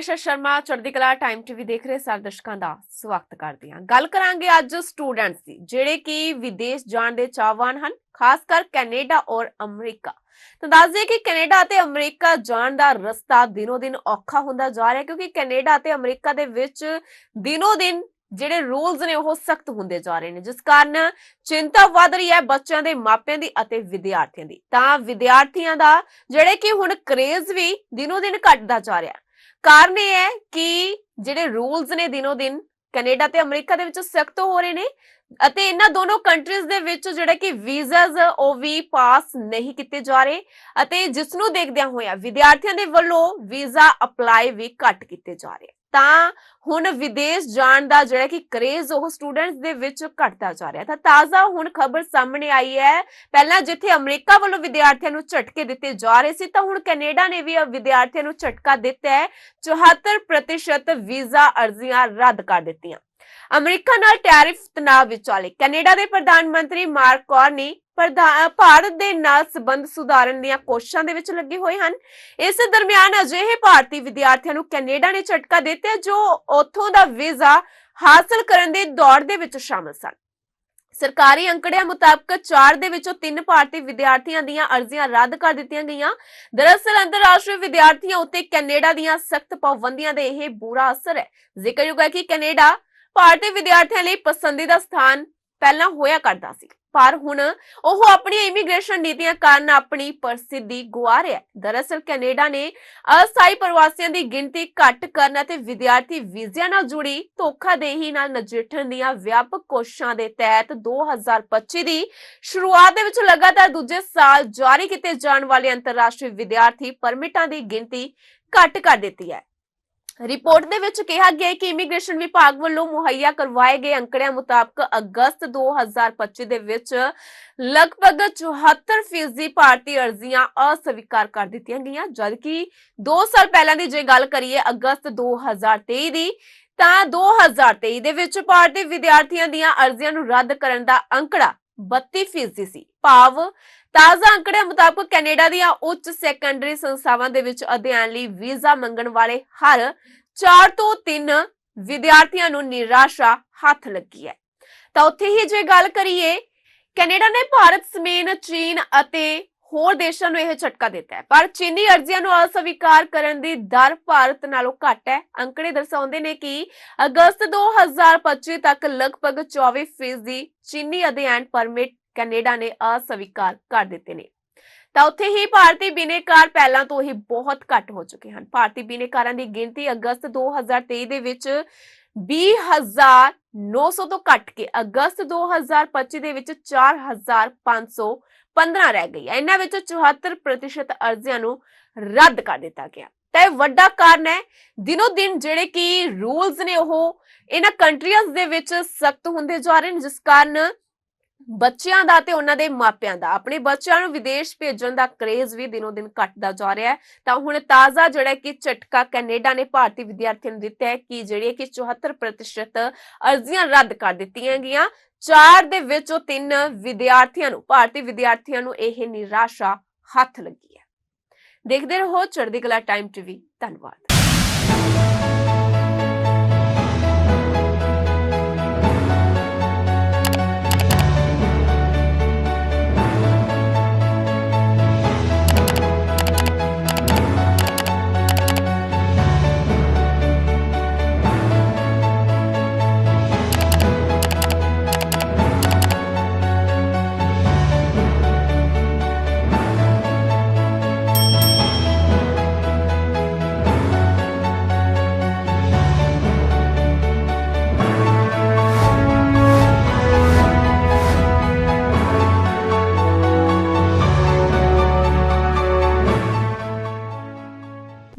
ਐਸ਼ਾ ਸ਼ਰਮਾ, ਚੜ੍ਹਦੀ Kala time TV ਦੇਖ ਰਹੇ ਸਾਰੇ ਦਰਸ਼ਕਾਂ ਦਾ ਸਵਾਗਤ ਕਰਦੀ ਹਾਂ। ਗੱਲ ਕਰਾਂਗੇ ਅੱਜ ਸਟੂਡੈਂਟਸ ਦੀ, ਜਿਹੜੇ ਕਿ ਵਿਦੇਸ਼ ਜਾਣ ਦੇ ਚਾਹਵਾਨ ਹਨ, ਖਾਸ ਕਰ ਕੈਨੇਡਾ ਔਰ ਅਮਰੀਕਾ। ਤਾਂ ਦੱਸ ਦਈਏ ਕਿ ਕੈਨੇਡਾ ਅਤੇ ਅਮਰੀਕਾ ਜਾਣ ਦਾ ਰਸਤਾ ਦਿਨੋ ਦਿਨ ਔਖਾ ਹੁੰਦਾ ਜਾ ਰਿਹਾ, ਕਿਉਂਕਿ ਕੈਨੇਡਾ ਅਤੇ ਅਮਰੀਕਾ ਦੇ ਵਿੱਚ ਦਿਨੋ ਦਿਨ ਜਿਹੜੇ ਰੂਲਸ ਨੇ, ਉਹ ਸਖਤ ਹੁੰਦੇ ਜਾ ਰਹੇ ਨੇ, ਜਿਸ ਕਾਰਨ ਚਿੰਤਾ ਵੱਧ ਰਹੀ ਹੈ ਬੱਚਿਆਂ ਦੇ ਮਾਪਿਆਂ ਦੀ ਅਤੇ ਵਿਦਿਆਰਥੀਆਂ ਦੀ। ਤਾਂ ਵਿਦਿਆਰਥੀਆਂ ਦਾ, ਜਿਹੜੇ ਕਿ ਹੁਣ ਕਰੇਜ਼ ਵੀ ਦਿਨੋ ਦਿਨ ਘਟਦਾ ਜਾ ਰਿਹਾ ਕਾਰਨ ਇਹ ਹੈ ਕਿ ਜਿਹੜੇ ਰੂਲਸ ਨੇ ਦਿਨੋ ਦਿਨ ਕੈਨੇਡਾ ਤੇ ਅਮਰੀਕਾ ਦੇ ਵਿੱਚ ਸਖਤ ਹੋ ਰਹੇ ਨੇ ਅਤੇ ਇਹਨਾਂ ਦੋਨੋਂ ਕੰਟਰੀਜ਼ ਦੇ ਵਿੱਚ ਜਿਹੜਾ ਕਿ ਵੀਜ਼ਾਸ ਉਹ ਵੀ ਪਾਸ ਨਹੀਂ ਕੀਤੇ ਜਾ ਰਹੇ ਅਤੇ ਜਿਸ ਨੂੰ ਦੇਖਦਿਆਂ ਹੋਇਆ ਵਿਦਿਆਰਥੀਆਂ ਦੇ ਵੱਲੋਂ ਵੀਜ਼ਾ ਅਪਲਾਈ ਵੀ ਘੱਟ ਕੀਤੇ ਜਾ ਰਹੇ ਤਾਂ ਹੁਣ ਵਿਦੇਸ਼ ਜਾਣ ਦਾ ਜਿਹੜਾ ਕਿ ਕਰੇਜ਼ ਉਹ ਸਟੂਡੈਂਟਸ ਦੇ ਵਿੱਚ ਘਟਦਾ ਜਾ ਰਿਹਾ ਤਾਂ ਤਾਜ਼ਾ ਹੁਣ ਖਬਰ ਸਾਹਮਣੇ ਆਈ ਹੈ। ਪਹਿਲਾਂ ਜਿੱਥੇ ਅਮਰੀਕਾ ਵੱਲੋਂ ਵਿਦਿਆਰਥੀਆਂ ਨੂੰ ਝਟਕੇ ਦਿੱਤੇ ਜਾ ਰਹੇ ਸੀ, ਤਾਂ ਹੁਣ ਕੈਨੇਡਾ ਨੇ ਵੀ ਵਿਦਿਆਰਥੀਆਂ ਨੂੰ ਝਟਕਾ ਦਿੱਤਾ ਹੈ। 74% ਵੀਜ਼ਾ ਅਰਜ਼ੀਆਂ ਰੱਦ ਕਰ ਦਿੱਤੀਆਂ। ਅਮਰੀਕਾ ਨਾਲ ਟੈਰਿਫ ਤਣਾਅ ਵਿਚਾਲੇ ਕੈਨੇਡਾ ਦੇ ਪ੍ਰਧਾਨ ਮੰਤਰੀ ਮਾਰਕ ਕੌਰ ਨੇ ਭਾਰਤ ਦੇ ਨਾਲ ਸਬੰਧ ਸੁਧਾਰਨ ਦੀਆਂ ਕੋਸ਼ਿਸ਼ਾਂ ਦੇ ਵਿੱਚ ਲੱਗੇ ਹੋਏ ਹਨ। ਇਸ ਦਰਮਿਆਨ ਅਜਿਹੇ ਭਾਰਤੀ ਵਿਦਿਆਰਥੀਆਂ ਨੂੰ ਕੈਨੇਡਾ ਨੇ ਝਟਕਾ ਦਿੱਤਾ ਜੋ ਉੱਥੋਂ ਦਾ ਵੀਜ਼ਾ ਹਾਸਲ ਕਰਨ ਦੇ ਦੌੜ ਦੇ ਵਿੱਚ ਸ਼ਾਮਲ ਸਨ। ਸਰਕਾਰੀ ਅੰਕੜਿਆਂ ਮੁਤਾਬਕ 4 ਦੇ ਵਿੱਚੋਂ 3 ਭਾਰਤੀ ਵਿਦਿਆਰਥੀਆਂ ਦੀਆਂ ਅਰਜ਼ੀਆਂ ਰੱਦ ਕਰ ਦਿੱਤੀਆਂ ਗਈਆਂ। ਦਰਅਸਲ, ਅੰਤਰਰਾਸ਼ਟਰੀ ਵਿਦਿਆਰਥੀਆਂ ਉੱਤੇ ਕੈਨੇਡਾ ਦੀਆਂ ਸਖਤ ਪਾਬੰਦੀਆਂ ਦੇ ਇਹ ਬੁਰਾ ਅਸਰ ਹੈ। ਜ਼ਿਕਰਯੋਗ ਹੈ ਕਿ ਕੈਨੇਡਾ ਭਾਰਤੀ ਵਿਦਿਆਰਥੀਆਂ ਲਈ ਪਸੰਦੀਦਾ ਸਥਾਨ ਪਹਿਲਾਂ ਹੋਇਆ ਕਰਦਾ ਸੀ। ਪਰ ਹੁਣ ਉਹ ਆਪਣੀਆਂ ਇਮੀਗ੍ਰੇਸ਼ਨ ਨੀਤੀਆਂ ਕਾਰਨ ਆਪਣੀ ਪ੍ਰਸਿੱਧੀ ਗੁਆ ਰਿਹਾ ਹੈ। ਦਰਅਸਲ ਕੈਨੇਡਾ ਨੇ ਅਸਥਾਈ ਪ੍ਰਵਾਸੀਆਂ ਦੀ ਗਿਣਤੀ ਘੱਟ ਕਰਨ ਅਤੇ ਵਿਦਿਆਰਥੀ ਵੀਜ਼ਿਆਂ ਨਾਲ ਜੁੜੀ ਧੋਖਾਦੇਹੀ ਨਾਲ ਨਜਿੱਠਣ ਦੀਆਂ ਵਿਆਪਕ ਕੋਸ਼ਿਸ਼ਾਂ ਦੇ ਤਹਿਤ 2025 ਦੀ ਸ਼ੁਰੂਆਤ ਦੇ ਵਿੱਚ ਲਗਾਤਾਰ ਦੂਜੇ ਸਾਲ ਜਾਰੀ ਕੀਤੇ ਜਾਣ ਵਾਲੇ ਅੰਤਰਰਾਸ਼ਟਰੀ ਵਿਦਿਆਰਥੀ ਪਰਮਿਟਾਂ ਦੀ ਗਿਣਤੀ ਘੱਟ ਕਰ ਦਿੱਤੀ ਹੈ। ਰਿਪੋਰਟ ਦੇ ਵਿੱਚ ਕਿਹਾ ਗਿਆ ਕਿ ਇਮੀਗ੍ਰੇਸ਼ਨ ਵਿਭਾਗ ਵੱਲੋਂ ਮੁਹੱਈਆ ਕਰਵਾਏ ਗਏ ਅੰਕੜਿਆਂ ਮੁਤਾਬਕ ਅਗਸਤ 2025 ਦੇ ਵਿੱਚ ਲਗਭਗ 74% ਫੀਸਦੀ ਭਾਰਤੀ ਅਰਜ਼ੀਆਂ ਅਸਵੀਕਾਰ ਕਰ ਦਿੱਤੀਆਂ ਗਈਆਂ, ਜਦਕਿ 2 ਸਾਲ ਪਹਿਲਾਂ ਦੀ ਜੇ ਗੱਲ ਕਰੀਏ ਅਗਸਤ 2023 ਦੀ, ਤਾਂ 2023 ਦੇ ਵਿੱਚ ਭਾਰਤੀ ਵਿਦਿਆਰਥੀਆਂ ਦੀਆਂ ਅਰਜ਼ੀਆਂ ਨੂੰ ਰੱਦ ਕਰਨ ਦਾ ਅੰਕੜਾ 32% ਫੀਸਦੀ ਸੀ। ਭਾਵ ਤਾਜ਼ਾ ਅੰਕੜਿਆਂ ਮੁਤਾਬਕ ਕੈਨੇਡਾ ਦੀਆਂ ਉੱਚ ਸੈਕੰਡਰੀ ਸੰਸਥਾਵਾਂ ਦੇ ਵਿੱਚ ਅਧਿਐਨ ਲਈ ਵੀਜ਼ਾ ਮੰਗਣ ਵਾਲੇ ਹਰ 4 ਤੋਂ 3 ਵਿਦਿਆਰਥੀਆਂ ਨੂੰ ਨਿਰਾਸ਼ਾ ਹੱਥ ਲੱਗੀ ਹੈ। ਤਾਂ ਉੱਥੇ ਹੀ ਜੇ ਗੱਲ ਕਰੀਏ, ਕੈਨੇਡਾ ਨੇ ਭਾਰਤ ਸਮੇਤ ਚੀਨ ਅਤੇ ਹੋਰ ਦੇਸ਼ਾਂ ਨੂੰ ਇਹ ਝਟਕਾ ਦਿੱਤਾ ਹੈ। ਪਰ ਚੀਨੀ ਅਰਜ਼ੀਆਂ ਨੂੰ ਅਸਵੀਕਾਰ ਕਰਨ ਦੀ ਦਰ ਭਾਰਤ ਨਾਲੋਂ ਘੱਟ ਹੈ। ਅੰਕੜੇ ਦਰਸਾਉਂਦੇ ਨੇ ਕਿ ਅਗਸਤ 2025 ਤੱਕ ਲਗਭਗ 24% ਚੀਨੀ ਅਧਿਐਨ ਪਰਮਿਟ ਕੈਨੇਡਾ ਨੇ ਅਸਵੀਕਾਰ ਕਰ ਦਿੱਤੇ ਨੇ। ਤਾਂ ਉੱਥੇ ਹੀ ਭਾਰਤੀ ਬਿਨੇਕਾਰ ਪਹਿਲਾਂ ਤੋਂ ਹੀ ਬਹੁਤ ਘੱਟ ਹੋ ਚੁੱਕੇ ਹਨ। ਭਾਰਤੀ ਬਿਨੇਕਾਰਾਂ ਦੀ ਗਿਣਤੀ ਅਗਸਤ 2023 ਦੇ ਵਿੱਚ 20900 ਤੋਂ ਘਟ ਕੇ ਅਗਸਤ 2025 ਦੇ ਵਿੱਚ 4515 ਰਹਿ ਗਈ ਹੈ। ਇਹਨਾਂ ਵਿੱਚ 74% ਅਰਜ਼ੀਆਂ ਨੂੰ ਰੱਦ ਕਰ ਦਿੱਤਾ ਗਿਆ। ਤਾਂ ਇਹ ਵੱਡਾ ਕਾਰਨ ਹੈ, ਦਿਨੋ ਦਿਨ ਜਿਹੜੇ ਕਿ ਰੂਲਸ ਨੇ ਉਹ ਇਹਨਾਂ ਕੰਟਰੀਆਂ ਦੇ ਵਿੱਚ ਸਖਤ ਹੁੰਦੇ ਜਾ ਰਹੇ ਨੇ, ਜਿਸ ਕਾਰਨ ਬੱਚਿਆਂ ਦਾ ਤੇ ਉਹਨਾਂ ਦੇ ਮਾਪਿਆਂ ਦਾ। ਆਪਣੇ ਬੱਚਿਆਂ ਨੂੰ ਵਿਦੇਸ਼ ਭੇਜਣ ਦਾ ਕਰੇਜ਼ ਵੀ ਦਿਨੋ ਦਿਨ ਘਟਦਾ ਜਾ ਰਿਹਾ ਹੈ। ਤਾਂ ਹੁਣ ਤਾਜ਼ਾ ਜਿਹੜਾ ਕਿ ਝਟਕਾ ਕੈਨੇਡਾ ਨੇ ਭਾਰਤੀ ਵਿਦਿਆਰਥੀਆਂ ਨੂੰ ਦਿੱਤਾ ਹੈ ਕਿ ਜਿਹੜੀ ਕਿ 74% ਅਰਜ਼ੀਆਂ ਰੱਦ ਕਰ ਦਿੱਤੀਆਂ ਗਈਆਂ। ਚਾਰ ਦੇ ਵਿੱਚੋਂ ਤਿੰਨ ਵਿਦਿਆਰਥੀਆਂ ਨੂੰ, ਭਾਰਤੀ ਵਿਦਿਆਰਥੀਆਂ ਨੂੰ ਇਹ ਨਿਰਾਸ਼ਾ ਹੱਥ ਲੱਗੀ ਹੈ। ਦੇਖਦੇ ਰਹੋ ਚੜ੍ਹਦੀ ਕਲਾ ਟਾਈਮ ਟੀਵੀ। ਧੰਨਵਾਦ।